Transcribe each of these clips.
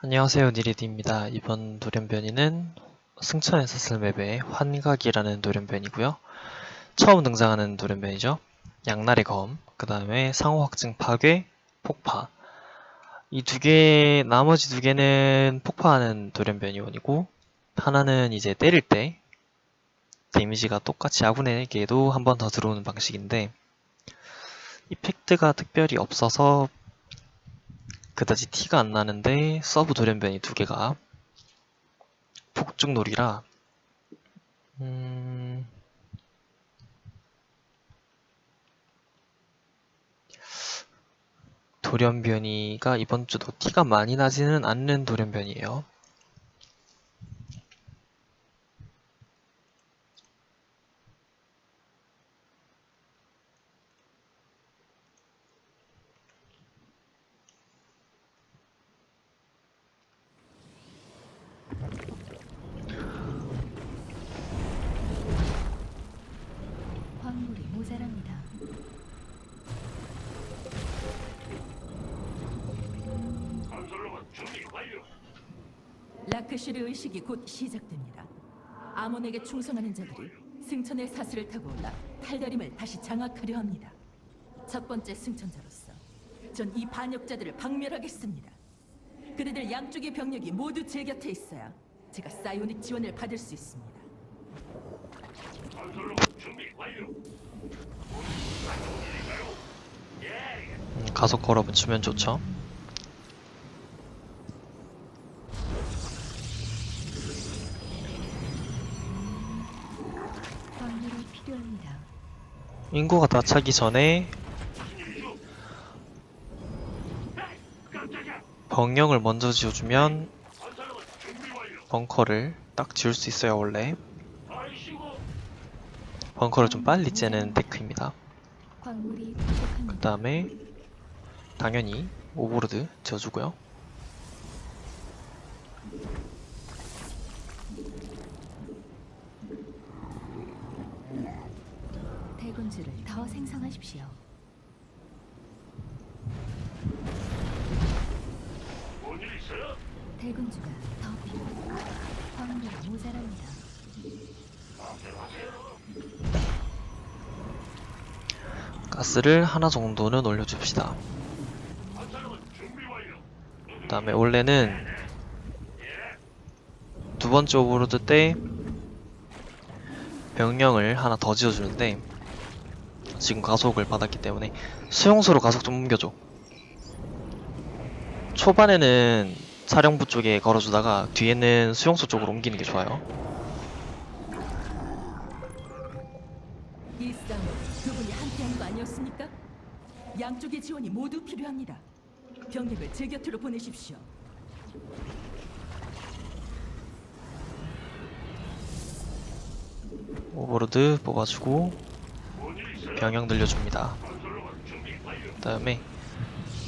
안녕하세요 니리디입니다. 이번 돌연변이는 승천에서 쓸 맵의 환각이라는 돌연변이고요. 처음 등장하는 돌연변이죠. 양날의 검, 그 다음에 상호 확증 파괴, 폭파. 이 두 개, 나머지 두 개는 폭파하는 돌연변이원이고 하나는 이제 때릴 때 데미지가 똑같이 아군에게도 한 번 더 들어오는 방식인데 이펙트가 특별히 없어서 그다지 티가 안 나는데 서브 돌연변이 두 개가 폭죽놀이라 음... 돌연변이가 이번 주도 티가 많이 나지는 않는 돌연변이에요. 광물이 모자랍니다. 라크슈르 의식이 곧 시작됩니다. 아몬에게 충성하는 자들이 승천의 사슬을 타고 올라 탈다림을 다시 장악하려 합니다. 첫 번째 승천자로서 전 이 반역자들을 박멸하겠습니다. 그들들 양쪽의 병력이 모두 제 곁에 있어야 제가 사이오닉 지원을 받을 수 있습니다. 음, 가속 걸어 붙이면 좋죠. 필요합니다. 인구가 다 차기 전에 병력을 먼저 지어주면 벙커를 딱 지을 수 있어요 원래 벙커를 좀 빨리 째는 데크입니다 그. 다음에 당연히 오버로드 지어주고요 대군주를 더 생성하십시오. 대군주가 더 필요합니다. 광물이 모자랍니다. 가스를 하나 정도는 올려줍시다 그 다음에 원래는 두 번째 오버로드 때 병력을 하나 더 지어주는데 지금 가속을 받았기 때문에 수용소로 가속 좀 옮겨줘 초반에는 사령부 쪽에 걸어주다가 뒤에는 수용소 쪽으로 옮기는 게 좋아요 이 싸움은 두 분이 함께하는 거 아니었습니까? 양쪽의 지원이 모두 필요합니다. 병력을 제 곁으로 보내십시오. 오버로드 뽑아주고 병영 늘려줍니다 그 다음에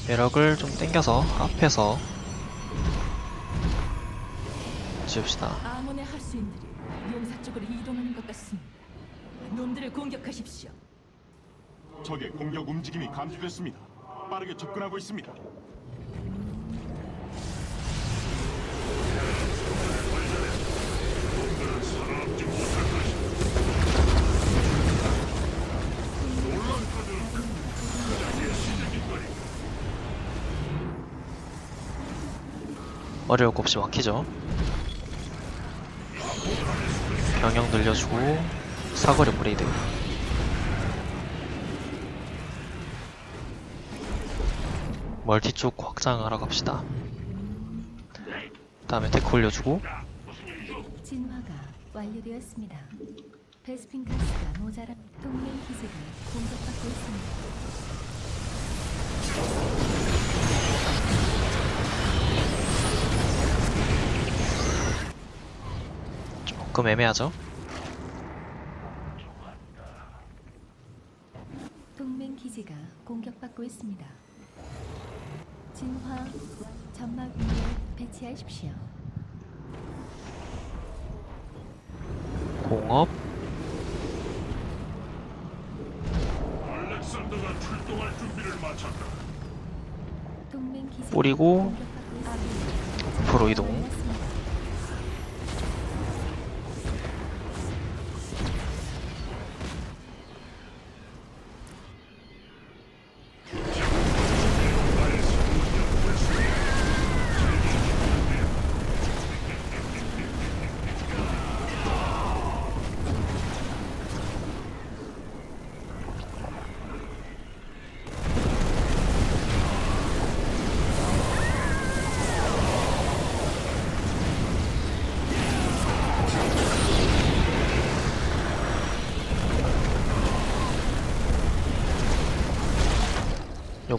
배럭을 좀 당겨서 앞에서 지읍시다 아몬의 하수인들이 용사 쪽으로 이동하는 것 같습니다. 놈들을 공격하십시오. 적의 공격 움직임이 감지됐습니다. 빠르게 접근하고 있습니다. 어려울 것 없이 막히죠 병영 늘려주고 사거리 브레이드 멀티 쪽 확장하러 갑시다 다음에 테크 올려주고 진화가 완료되었습니다. 베스핀 가스가 모자라 동맹 기지가 공격받고 있습니다. 조금 애매하죠 동맹 기지가 공격받고 있습니다. 진화 점막 위에 배치하십시오. 공업 알렉산더가 출동할 준비를 마쳤다. 동맹 기지가 뿌리고 공격받고 있습니다. 앞으로 이동.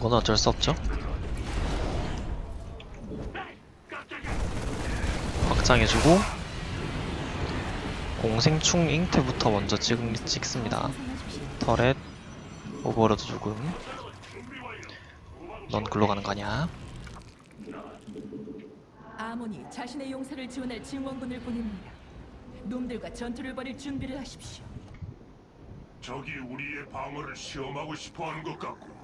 요거는 어쩔 수 없죠. 확장해주고 공생충 잉태부터 먼저 찍, 찍습니다. 터렛 오버로드 조금 넌 글로 가는 거냐? 아몬이 자신의 용사를 지원할 증원군을 보냅니다. 놈들과 전투를 벌일 준비를 하십시오. 적이 우리의 방어를 시험하고 싶어 하는 것 같고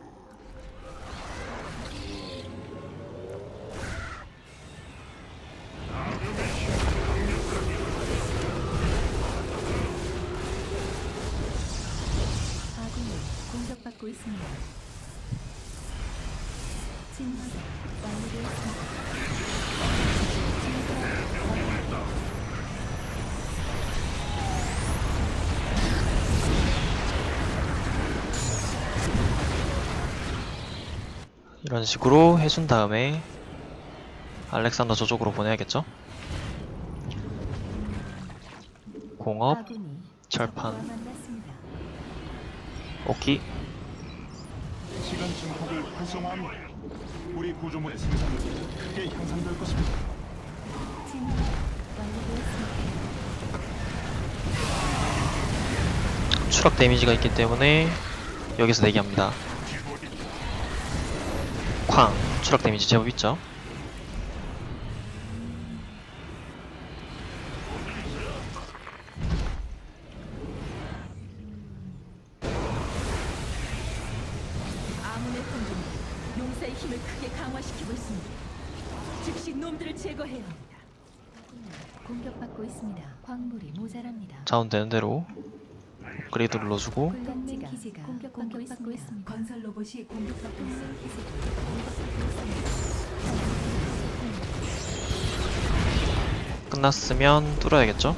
이런 식으로 해준 다음에 알렉산더 저쪽으로 보내야겠죠? 공업, 철판. 오키, 시간 증폭을 활성화합니다. 우리 구조물의 생산력이 크게 향상될 것입니다. 추락 데미지가 있기 때문에 여기서 대기합니다. 쾅! 추락 데미지 제법 있죠? 공격받고 있습니다. 광물이 모자랍니다. 자원 되는 대로 업그레이드 눌러주고 동맹 기지가 공격받고 있습니다. 건설 로봇이 공격받고 동맹 기지가 공격받고 있습니다. 끝났으면 뚫어야겠죠?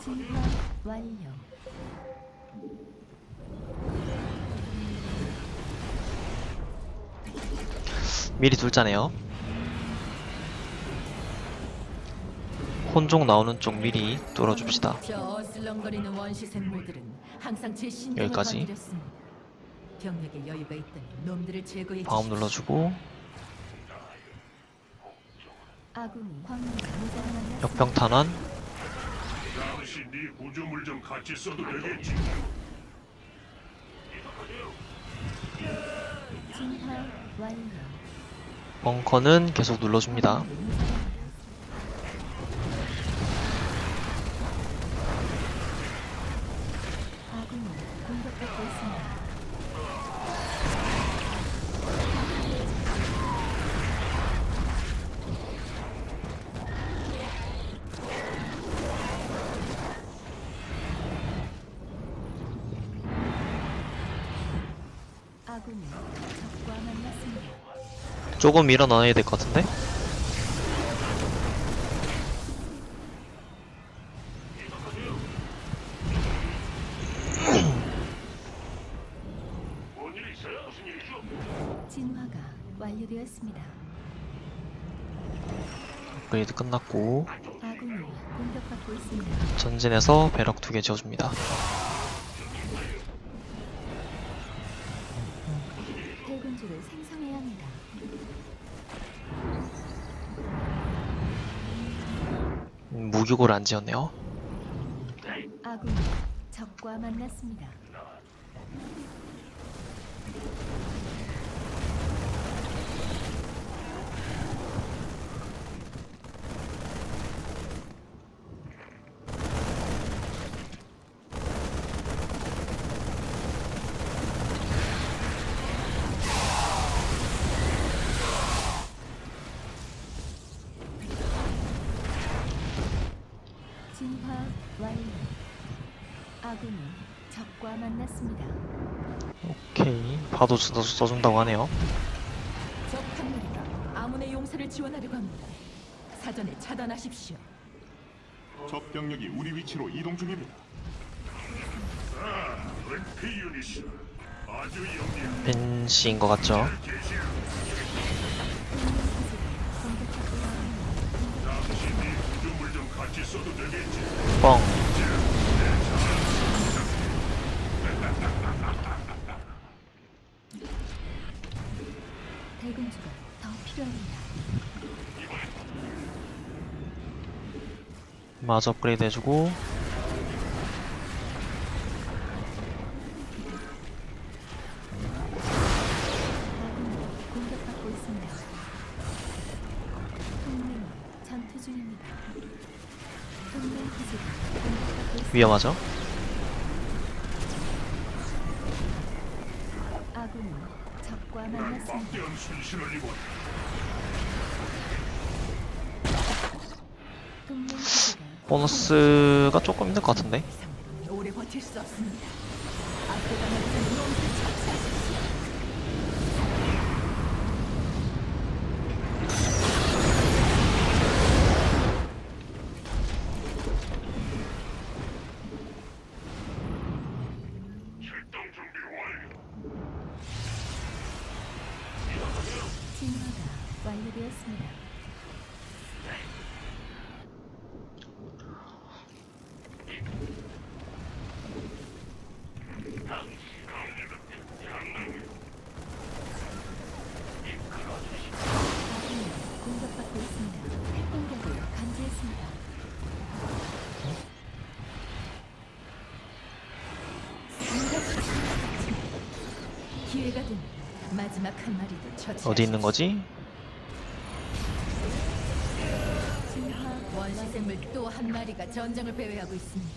진화 완료. 미리 둘자네요. 혼종 나오는 쪽 미리 뚫어줍시다. 저 어슬렁거리는 원시 생물들은 항상 제 신경을 여기까지. 건드렸습니다. 병력에 여유가 있다면 놈들을 제거해 방음 주십시오. 눌러주고 아군이 광물이 모자랍니다. 역병 탄환 당시 네 구조물 좀 같이 써도 되겠지? 진화 완료. 벙커는 계속 눌러줍니다. 아군이 공격받고 있습니다. 아군이 적과 만났습니다. 조금 밀어 넣어야 될 것 같은데? 진화가 완료되었습니다. 업그레이드 끝났고 아군이 공격받고 있습니다. 전진해서 배럭 두 개 지어줍니다. 음, 무기고를 안 지었네요. 아군이 적과 만났습니다. 적과 만났습니다. 오케이. 봐도 써, 써준다고 하네요. 적한 무리가 아몬의 용사를 지원하려고 합니다. 사전에 차단하십시오. 적 병력이 우리 위치로 이동 중입니다. 은피 유닛이 아주 영리한 벤시인 것 같죠? 마저 업그레이드 해주고. 위험하죠? 보너스가 조금 힘들 것 같은데? 완료되었습니다. 아군이 공격받고 있습니다. 공격을 감지했습니다. 기회가 되면 마지막 한 마리도 처치. 어디 있는 거지? 진화 원시 생물 또 한 마리가 전장을 배회하고 있습니다.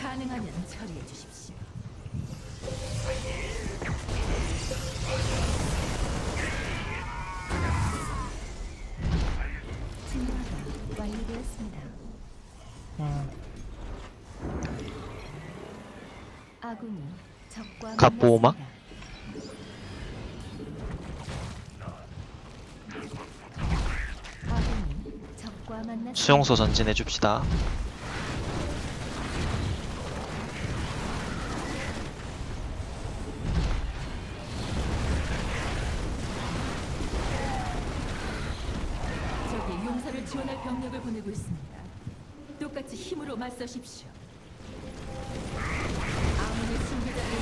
가능하면 처리해 주십시오. 진화가 완료되었습니다. 아군이 적과 갑보호막? 만났습니다. 아군이 적과 만났습니다. 수용소 전진해 줍시다. 저기 용사를 지원할 병력을 보내고 있습니다. 똑같이 힘으로 맞서십시오. 아몬의 숭배자들을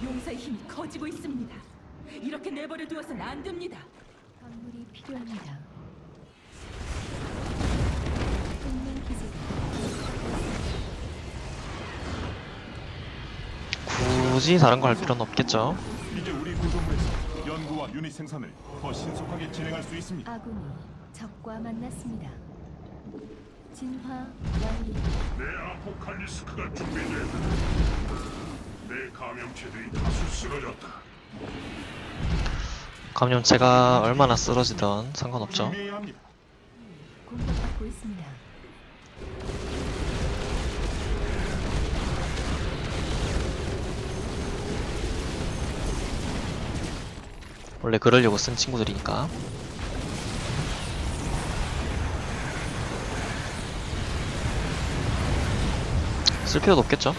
팀 용사의 힘이 커지고 있습니다. 이렇게 내버려 두어서는 안 됩니다. 광물이 필요합니다. 굳이 다른 거 할 필요는 없겠죠? 이제 우리 구조물에서 연구와 유닛 생산을 더 신속하게 진행할 수 있습니다. 아군이 적과 만났습니다. 진화 완료. 내 아포칼리스크가 준비됐다. 내 감염체들이 다수 쓰러졌다. 감염체가 얼마나 쓰러지던 상관없죠. 공격받고 있습니다. 원래 그러려고 쓴 친구들이니까. 쓸 필요도 없겠죠?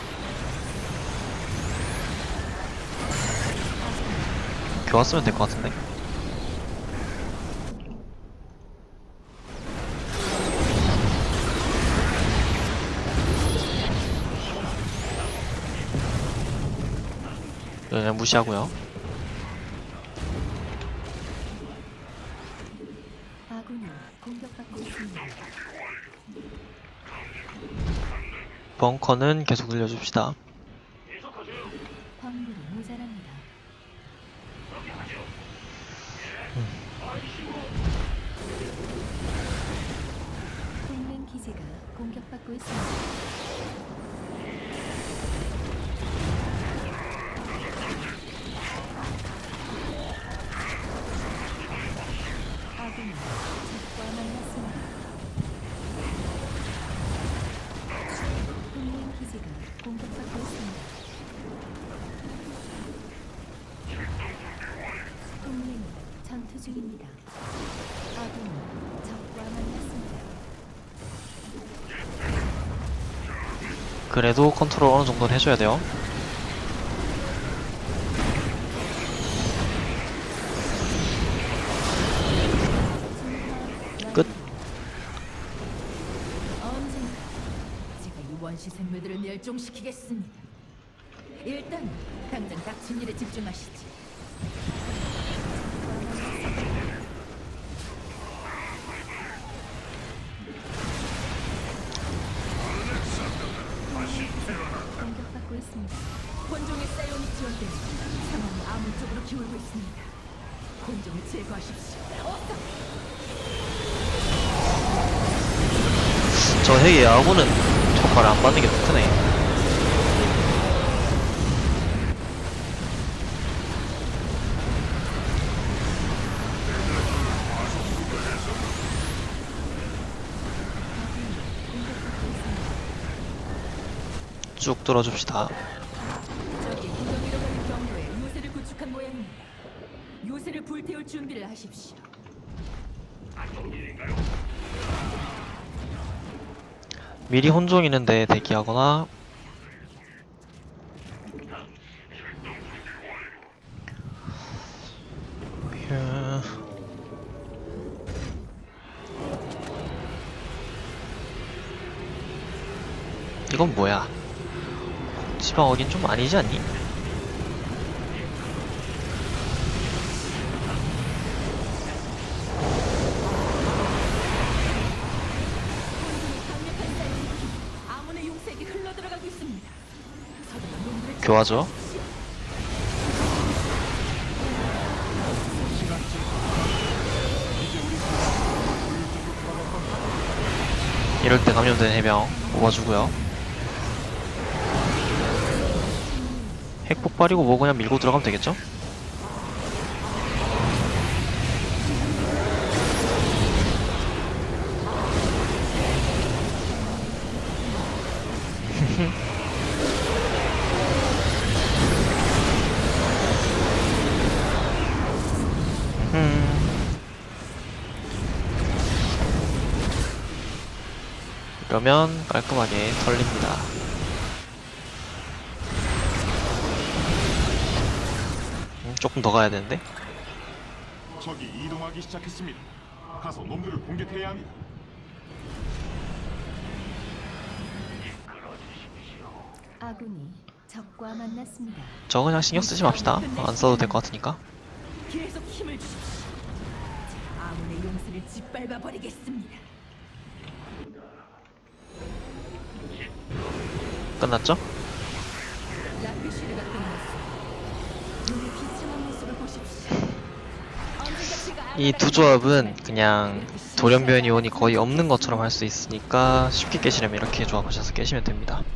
교환 쓰면 될 것 같은데. 그냥 무시하고요. 벙커는 계속 늘려줍시다. 공격받고 있습니다. 아군이 적과 만났습니다. 기지가 공격받고 있습니다. 동맹이 전투 중입니다. 아군이 적과 만났습니다. 그래도 컨트롤 어느 정도는 해줘야 돼요. 끝. 언젠가 제가 이 원시 생물들을 멸종시키겠습니다. 일단 당장 닥친 일에 집중하시지. 공격받고 있습니다. 본종의 사이오닉 지원 때문에 상황이 아무 쪽으로 기울고 있습니다. 본종을 제거하십시오. 어서! 저 핵의 야구는 효과를 안 받는 게 더 크네. 쭉 뚫어줍시다. 요새를 불태울 준비를 하십시오. 미리 혼종 있는데 대기하거나 휴. 이건 뭐야? 지방 어긴 좀 아니지 않니? 교화죠. 이럴 때 감염된 해병 뽑아주고요. 핵 폭발이고 뭐 그냥 밀고 들어가면 되겠죠? 음. 이러면 깔끔하게 털립니다. 조금 더 가야 되는데? 적이 이동하기 시작했습니다. 가서 놈들을 공격해야 합니다. 아군이 적과 만났습니다. 저 그냥 신경 쓰지 맙시다. 안 써도 될 것 같으니까. 계속 힘을 주십시오. 아몬의 용수를 짓밟아 버리겠습니다. 끝났죠? 라피쉬르가 끝났어. 눈의 비참한 모습을 보십시오. 언젠가 제가 이 두 조합은 그냥 돌연변이 온이 거의 없는 것처럼 할 수 있으니까 쉽게 깨시려면 이렇게 조합하셔서 깨시면 됩니다.